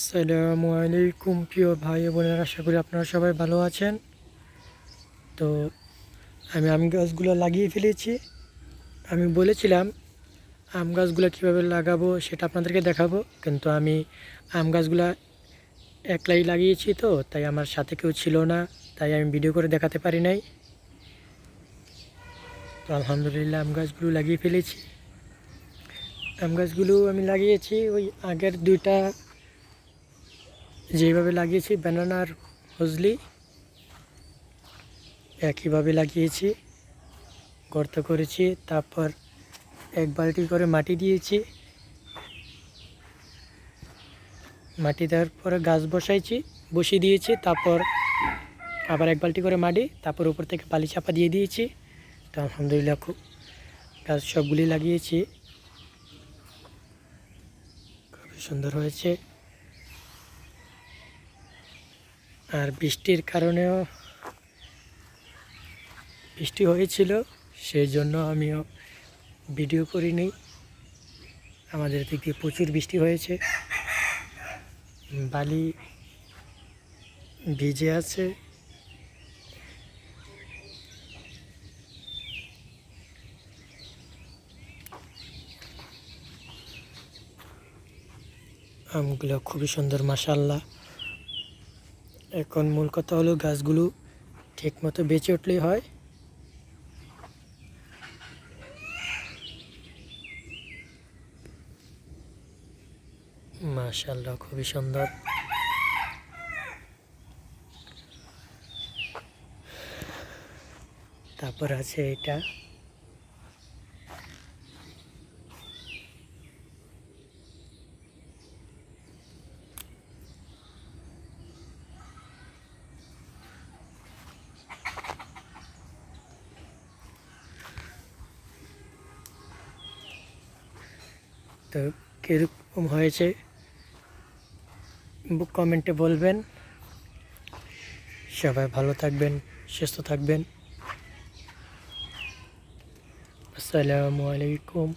আসসালামু আলাইকুম, প্রিয় ভাই বোনেরা, আশা করি আপনারা সবাই ভালো আছেন। তো আমি আম গাছগুলো লাগিয়ে ফেলেছি। আমি বলেছিলাম আম গাছগুলো কীভাবে লাগাবো সেটা আপনাদেরকে দেখাবো, কিন্তু আমি আম গাছগুলো একলাই লাগিয়েছি তো, তাই আমার সাথে কেউ ছিল না, তাই আমি ভিডিও করে দেখাতে পারি নাই। তো আলহামদুলিল্লাহ আম গাছগুলো লাগিয়ে ফেলেছি। আম গাছগুলো আমি লাগিয়েছি, ওই আগের দুইটা যেভাবে লাগিয়েছি ব্যানানার ফজলি একইভাবে লাগিয়েছি, গর্ত করেছি, তারপর এক বালতি করে মাটি দিয়েছি। মাটি দেওয়ার পরে গাছ বসাইছি, বসিয়ে দিয়েছি, তারপর আবার এক বালতি করে মাটি, তারপর উপর থেকে বালি চাপা দিয়ে দিয়েছি। তো আলহামদুলিল্লাহ খুব গাছ সবগুলি লাগিয়েছি। খুবই সুন্দর হয়েছে। আর বৃষ্টির কারণেও বৃষ্টি হয়েছিল সেই জন্য আমিও ভিডিও করিনি। আমাদের দিক প্রচুর বৃষ্টি হয়েছে। বালি ভিজে আছে। আমগুলো খুবই সুন্দর মাসাল্লাহ এখন মূল কথা হলো গাছগুলো ঠিক মতো বেঁচে উঠলেই হয়। মাশাল্লাহ খুবই সুন্দর। তারপর আছে এটা। তো কীরকম হয়েছে কমেন্টে বলবেন। সবাই ভালো থাকবেন সুস্থ থাকবেন। আসসালামু আলাইকুম।